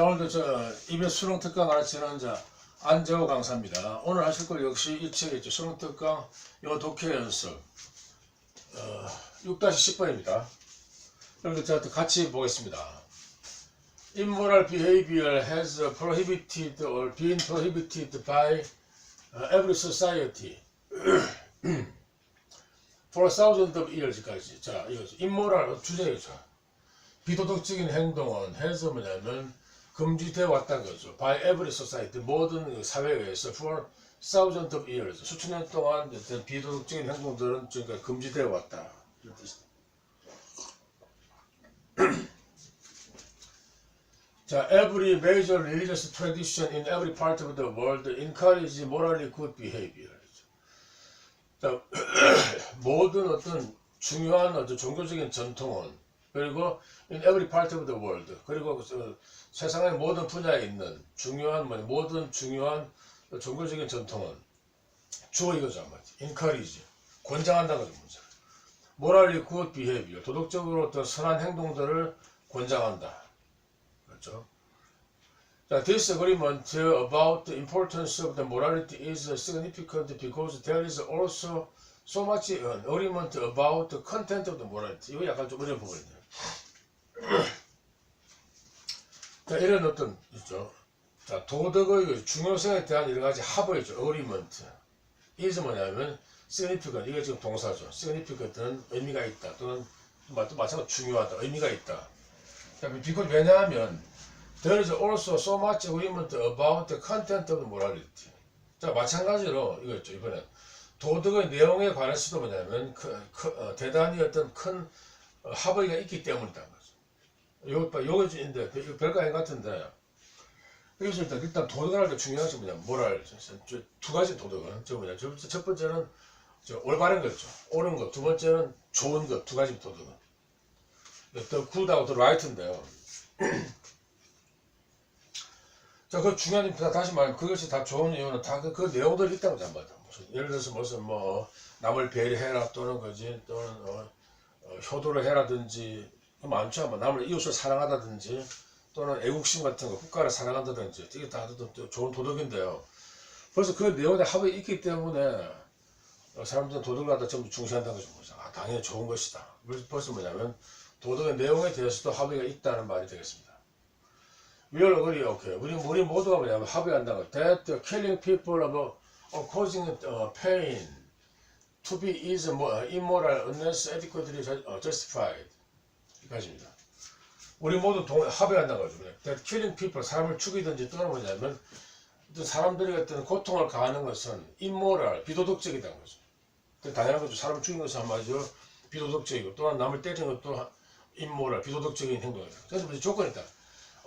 자 오늘도 저 이별 수능 특강 가르치는 자 안재호 강사입니다. 오늘 하실 걸 역시 이 책에 있죠. 수능 특강 요 독해 연습 어, 6-10번입니다. 여러분들 저한테 같이 보겠습니다. Immoral behavior has prohibited or been prohibited by uh, every society for thousands of years까지. 자, 이거죠. immoral 주제죠. 비도덕적인 행동은 해서 뭐냐면 금지되어 왔다는 거죠. By every society 모든 그 사회에서 for thousands of years 수천 년 동안 비도덕적인 행동들은 그러니까 금지되어 왔다. 자, every major religious tradition in every part of the world encourage morally good behavior. 자, 모든 어떤 중요한 어떤 종교적인 전통은 그리고 in every part of the world 그리고 그 세상의 모든 분야에 있는 중요한 뭐 모든 중요한 종교적인 전통은 주어 이거죠 한마디 encourage 권장한다는 거죠 문제 morally good behavior 도덕적으로 어떤 선한 행동들을 권장한다 그렇죠 자, this agreement about the importance of the morality is significant because there is also so much an agreement about the content of the morality. 이거 약간 좀 어려운 부분이네요. 자, 이런 어떤 있죠. 자, 도덕의 중요성에 대한 여러 가지 합의죠. agreement. is 뭐냐면 significant. 이게 지금 동사죠. significant는 의미가 있다. 또는 또 마찬가지로 중요하다. 의미가 있다. 자, because 왜냐하면 there is also so much agreement about the content of the morality. 자, 마찬가지로 이거였죠. 이번엔 도덕의 내용에 관해서도 뭐냐면 그, 그, 어, 대단히 어떤 큰 어, 합의가 있기 때문이다. 요거 요거 인데 별거 아닌 것 같은데. 여기서 일단 일단 도덕을 할때 중요한 것이 뭐냐 모랄. 저두 가지 도덕은 저 뭐냐. 첫, 첫 번째는 저 올바른 거죠. 옳은 것두 번째는 좋은 것두 가지 도덕은. 더 굿하고 더 라이트인데요. 자, 그 중요한 다 다시 말하면 그것이 다 좋은 이유는 다 그 내용들이 있다고 잡아요. 무슨 예를 들어서 무슨 뭐 남을 배려해라 또는 그지 또는 어, 어, 효도를 해라든지 그 많죠. 뭐 남을 이웃을 사랑하다든지 또는 애국심 같은 거 국가를 사랑한다든지 이게 다또 좋은 도덕인데요. 벌써 그 내용에 합이 있기 때문에 어, 사람들은 도덕을 갖다 전부 중시한다는 거죠. 아, 당연히 좋은 것이다. 벌써 뭐냐면 도덕의 내용에 대해서도 합의가 있다는 말이 되겠습니다. All agree, okay. 우리, 우리 모두가 뭐냐면 합의한다는 거. That killing people or causing uh, pain to be is immoral unless adequately ju- uh, justified. 이까지입니다. 우리 모두 동, 합의한다는 거죠. 그냥. That killing people, 사람을 죽이든지 또는 뭐냐면 어떤 사람들이 어떤 고통을 가하는 것은 immoral, 비도덕적이다는 거죠. 그 당연한 거죠. 사람을 죽인 것은 한마디로 비도덕적이고 또한 남을 때리는 것도 immoral, 비도덕적인 행동이다. 그래서 무슨 조건이 있다.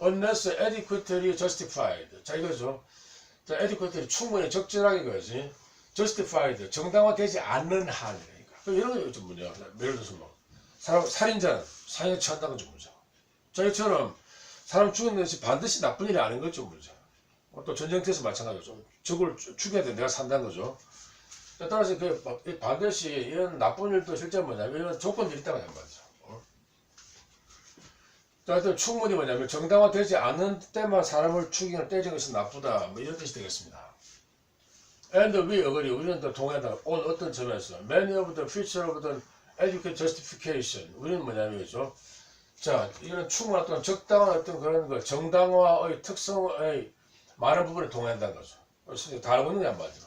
unless adequately justified. 자 이거죠. 자 adequately 충분히 적절하게 거지. justified 정당화되지 않는 한이니까. 그 이런 거좀 문제야. 예를 들어서 뭐 사람 살인자는 사형에 처한다는 건 문제. 자 이처럼 사람 죽이는 것이 반드시 나쁜 일이 아닌 것좀 문제. 어, 또 전쟁터에서 마찬가지죠. 적을 죽- 죽여야 돼. 내가 산다는 거죠. 자, 따라서 그 반드시 이런 나쁜 일도 실제 뭐냐면 이런 조건들이 있다고 거죠. 어? 자, 하여튼 충분히 뭐냐면 정당화되지 않은 때만 사람을 죽이거나 때리는 것은 나쁘다. 뭐 이런 뜻이 되겠습니다. And we agree. 우리는 또 동의한다. 온 어떤 점에서 many of the feature of the adequate justification. 우리는 뭐냐면 이죠. 자, 이거는 충분한 또는 적당한 어떤 그런 거 정당화의 특성의 많은 부분에 동의한다는 거죠. 그래서 다 알고 있는 게 한마디로.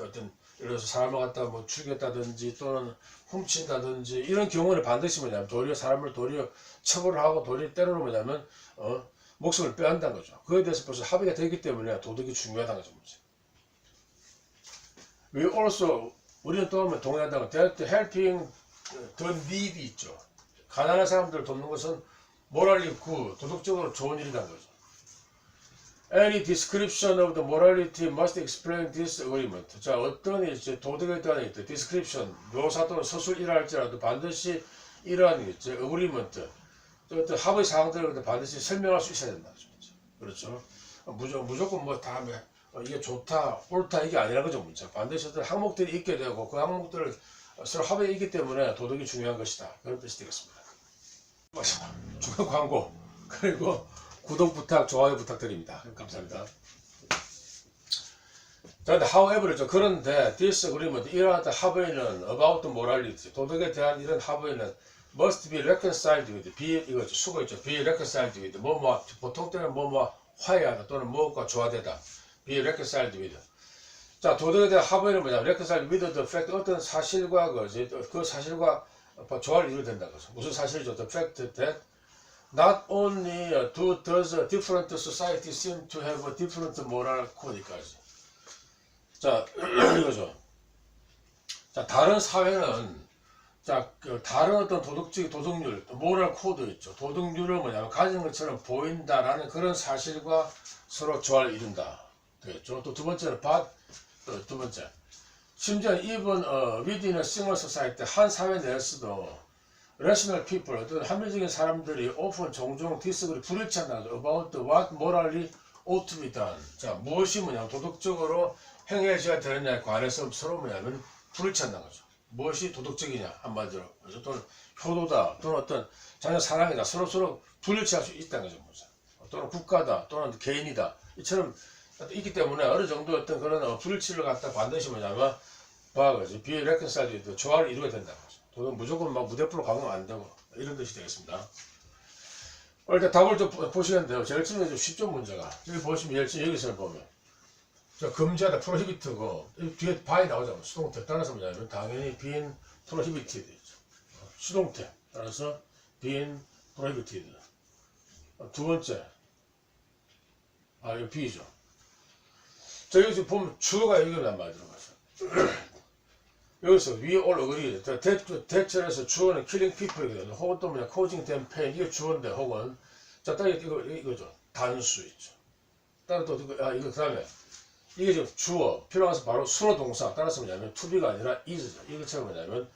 어떤 예를 들어서 사람을 갖다 뭐 죽였다든지 또는 훔친다든지 이런 경우는 반드시 뭐냐면 도리어 사람을 도리어 처벌을 하고 도리어 때로는 뭐냐면 어, 목숨을 빼앗는다는 거죠. 그에 대해서 벌써 합의가 되기 때문에 도덕이 중요하다는 거죠. 문제. We also 우리는 또 한번 동의한다는 거 that helping the needy 있죠. 가난한 사람들을 돕는 것은 morally good, 도덕적으로 좋은 일이라는 거죠. Any description of the morality must explain this agreement. 자, 어떤 이제 도덕에 대한 있다. description, 묘사 또는 서술이라 할지라도 반드시 이러한 이제 agreement, 또 어떤 합의 사항들을 반드시 설명할 수 있어야 된다. 그렇죠. 무조건, 무조건 뭐 다음에 어, 이게 좋다, 옳다 이게 아니라는 거죠. 문제. 반드시 어떤 항목들이 있게 되고 그 항목들을 서로 합의에 있기 때문에 도덕이 중요한 것이다. 그런 뜻이 되겠습니다. 중간 광고. 그리고 구독 부탁, 좋아요 부탁드립니다. 감사합니다. 자, 근데 however죠. 그런데 this 그러면 이러한 하부에는 about morality, 도덕에 대한 이런 하부에는 must be reconciled with, be, 이거 수고 있죠. be reconciled with, 뭐, 뭐, 보통 때는 뭐, 뭐, 화해하다 또는 무엇과 조화되다. be reconciled with. 자, 도덕에 대한 하부에는 뭐냐면 reconciled with the fact, 어떤 사실과 그지, 그 사실과 조화를 이루어야 된다. 그죠. 무슨 사실이죠? The fact that not only do a different society seem to have a different moral code까지. 자, 이거죠. 자, 다른 사회는 자, 그 다른 어떤 도덕적 도덕률, 모랄 코드 있죠. 도덕률을 뭐냐면 가진 것처럼 보인다라는 그런 사실과 서로 조화를 이룬다. 되겠죠. 또 두 번째는 밭, 또두 번째. 심지어 even 어, a single society 한 사회 내에서도 rational people 어떤 합리적인 사람들이 often 종종 디스그리 불일치한다. about what morally ought to be done. 자, 무엇이 뭐냐면 도덕적으로 행해져야 되느냐에 관해서 서로 뭐냐면 불일치한다는 거죠. 무엇이 도덕적이냐 한마디로 그래서 또는 효도다 또는 어떤 자녀 사랑이다 서로 서로 불일치할 수 있다는 거죠. 또는 국가다 또는 개인이다 이처럼 있기 때문에 어느 정도 어떤 그런 어, 불일치를 갖다 반드시 뭐냐면 봐가지 비에 레컨사이드 조화를 이루어야 된다는 거죠. 도덕 무조건 막 무대표로 가면 안 되고 이런 뜻이 되겠습니다. 어, 일단 답을 좀 보- 보시겠는데요. 제일 처음에 좀 쉽죠 문제가 여기 보시면 들어 여기서 보면 저 금지하다 프로히비트고 뒤에 바이 나오잖아요. 수동태 따라서 뭐냐면 당연히 being prohibited 있죠. 어, 수동태 따라서 prohibited 어, 두 번째 아 이거 B죠. 자 여기서 보면 주어가 여기란 말 들어가죠. 여기서 자, 대, 대체에서 주어는 killing people이거든요. 혹은 또 뭐냐 causing them pain 이게 주어인데 혹은 자 따라 이거 이거죠. 단수 있죠. 따라 또 이거 아 이거 그다음에 이게 지금 주어 필요해서 바로 수로 동사 따라서 뭐냐면 to-be가 아니라 is죠. 이것처럼 뭐냐면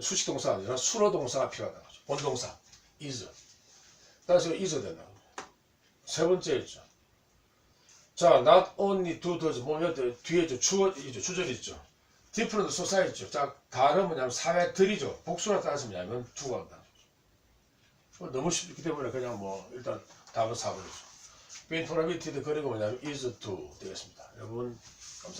수식 동사가 아니라 수로 동사가 필요하다는 거죠. 본동사 is. 따라서 is 된다. 세 번째 있죠. 자, not only do does 뭐 여기 뒤에 저 주어 있죠. 주절이 있죠. Society 있죠. 자, 다른 뭐냐면 사회 들이죠. 복수나 따라서 뭐냐면. 뭐 너무 쉽기 때문에 그냥 뭐 일단 4번이죠. being prohibited 그리고 뭐냐면 is to 되겠습니다. 여러분